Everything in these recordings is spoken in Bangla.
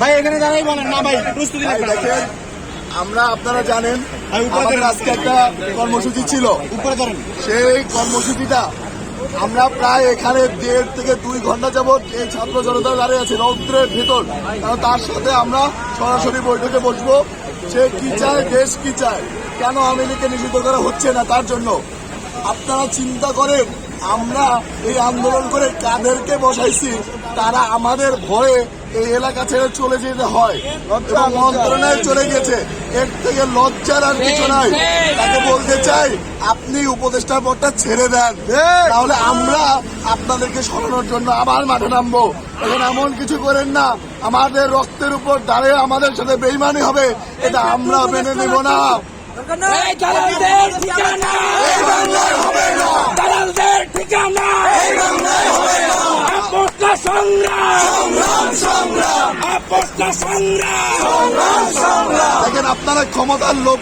ভাই এখানে দাঁড়াই বলেন। না ভাই প্রস্তুতি ভাই, দেখেন আমরা আপনারা জানেন আমাদের আজকে একটা কর্মসূচি ছিল। উপরে ধরেন। সেই কর্মসূচিটা আমরা প্রায় এখানে দেড় থেকে দুই ঘণ্টা যাবত এই ছাত্র জনতা দাঁড়িয়ে আছে রৌদ্রের ভেতর। কারণ তার সাথে আমরা সরাসরি বৈঠকে বসবো। সে কি চায় দেশ কি চায় কেন আওয়ামী লীগকে নিষিদ্ধ করা হচ্ছে না তার জন্য? আপনারা চিন্তা করেন আমরা এই আন্দোলন করে কাদেরকে বসাইছি তারা আমাদের ভয়ে এই এলাকা ছেড়ে চলে যেতে হয়। এবং মন্ত্রণালয়ে চলে গেছে। এর থেকে লজ্জার আর কিছু নাই। তাকে বলতে চাই আপনি উপদেষ্টার পদটা ছেড়ে দেন। তাহলে আমরা আপনাদেরকে সরানোর জন্য আবার মাঠে নামবো। এখন এমন কিছু করেন না। আমাদের রক্তের উপর দাঁড়িয়ে আমাদের সাথে বেইমানি হবে। এটা আমরা মেনে নেব না। ঠিকানা হবে না। ঠিকানা। সংগ্রাম আপনারা ক্ষমতার লোভ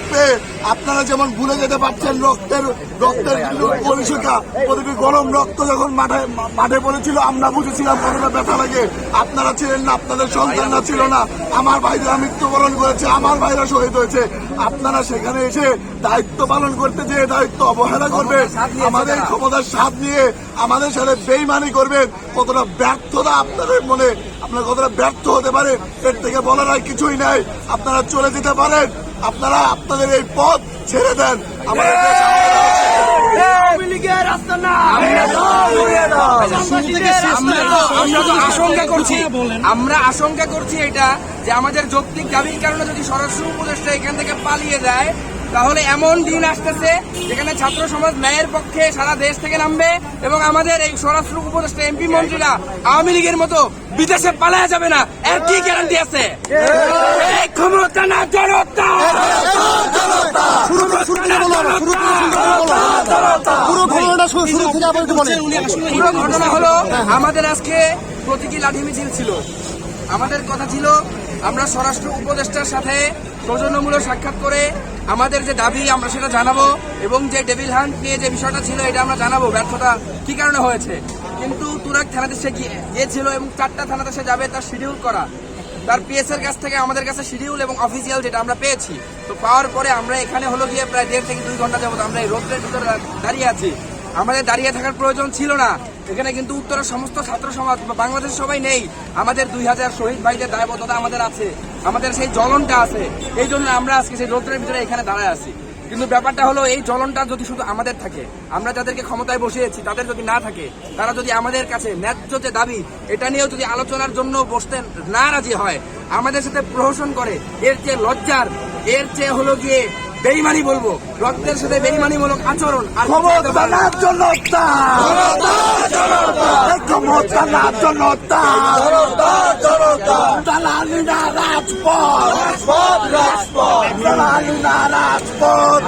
আপনারা যেমন ভুলে যেতে পারছেন রক্তের রক্তের পরিষেবা প্রতিটি গরম রক্ত যখন মাঠে মাঠে পড়েছিল, আমরা বুঝেছিলাম কতটা ব্যথা লাগে। আপনারা ছিলেন না, আপনাদের সন্তানরা ছিল না। আমার ভাইরা মৃত্যুবরণ করেছে, আমার ভাইরা শহীদ হয়েছে। আপনারা সেখানে এসে দায়িত্ব পালন করতে যে দায়িত্ব অবহেলা করবেন আমাদের ক্ষমতার স্বাদ নিয়ে আমাদের সাথে বেইমানি করবেন কতটা ব্যর্থতা আপনাদের মনে আপনার কতটা ব্যর্থ হতে পারে এর থেকে বলার আর কিছুই নাই। আপনারা চলে যেতে পারেন আপনারা আপনাদের এই পথ ছেড়ে দেন। আমাদের আশঙ্কা করছি আমরা আশঙ্কা করছি এটা যে আমাদের যৌক্তিক দাবির কারণে যদি স্বরাষ্ট্র উপদেষ্টা এখান থেকে পালিয়ে যায় তাহলে এমন দিন আসতেছে যেখানে ছাত্র সমাজ ন্যায়ের পক্ষে সারা দেশ থেকে নামবে এবং আমাদের এই স্বরাষ্ট্র উপদেষ্টা এমপি মন্ত্রীরা আওয়ামী লীগের মতো বিদেশে পালায়া যাবে না। এর কি গ্যারান্টি আছে? ক্ষমতা না জনতা! ঘটনা হলো আমাদের আজকে প্রতীকী লাঠি মিছিল ছিল। আমাদের কথা ছিল আমরা স্বরাষ্ট্র উপদেষ্টার সাথে সৌজন্যমূলক সাক্ষাৎ করে আমাদের যে দাবি, আমরা সেটা জানাব এবং যে ডেভিল হান্ট নিয়ে যে বিষয়টা ছিল, এটা আমরা জানাব। ব্যর্থতা কি কারণে হয়েছে? কিন্তু তুরাক থানাতে সে গিয়ে- গিয়েছিল এবং চারটা থানাতে সে যাবে তার শিডিউল করা। তার পিএস এর কাছ থেকে আমাদের কাছে শিডিউল এবং অফিসিয়াল যেটা আমরা পেয়েছি। তো পাওয়ার পরে আমরা এখানে হলো গিয়ে প্রায় দেড় থেকে দুই ঘণ্টা যাব আমরা এই রোদ্রের ভিতরে দাঁড়িয়ে আছি। আমাদের দাঁড়িয়ে থাকার প্রয়োজন ছিল না। এখানে কিন্তু উত্তরের সমস্ত ছাত্র সমাজ বা বাংলাদেশের সবাই নেই। আমাদের দুই হাজার শহীদ ভাইদের দায়বদ্ধতা আমাদের আছে। আমাদের সেই জ্বলনটা আছে এই জন্য আমরা আজকে সেই রোদ্রের ভিতরে এখানে দাঁড়ায় আছি। কিন্তু ব্যাপারটা হলো এই জ্বলনটা যদি শুধু আমাদের থাকে আমরা যাদেরকে ক্ষমতায় বসিয়েছি তাদের যদি না থাকে তারা যদি আমাদের কাছে ন্যায্য যে দাবি এটা নিয়েও যদি আলোচনার জন্য বসতে না রাজি হয় আমাদের সাথে প্রহসন করে এর চেয়ে লজ্জার এর চেয়ে হলো গিয়ে বেইমানি বলব রক্তের সাথে বেইমানিমূলক আচরণ আর না জনতা দালালি না রাজপথ দালালি না রাজপথ।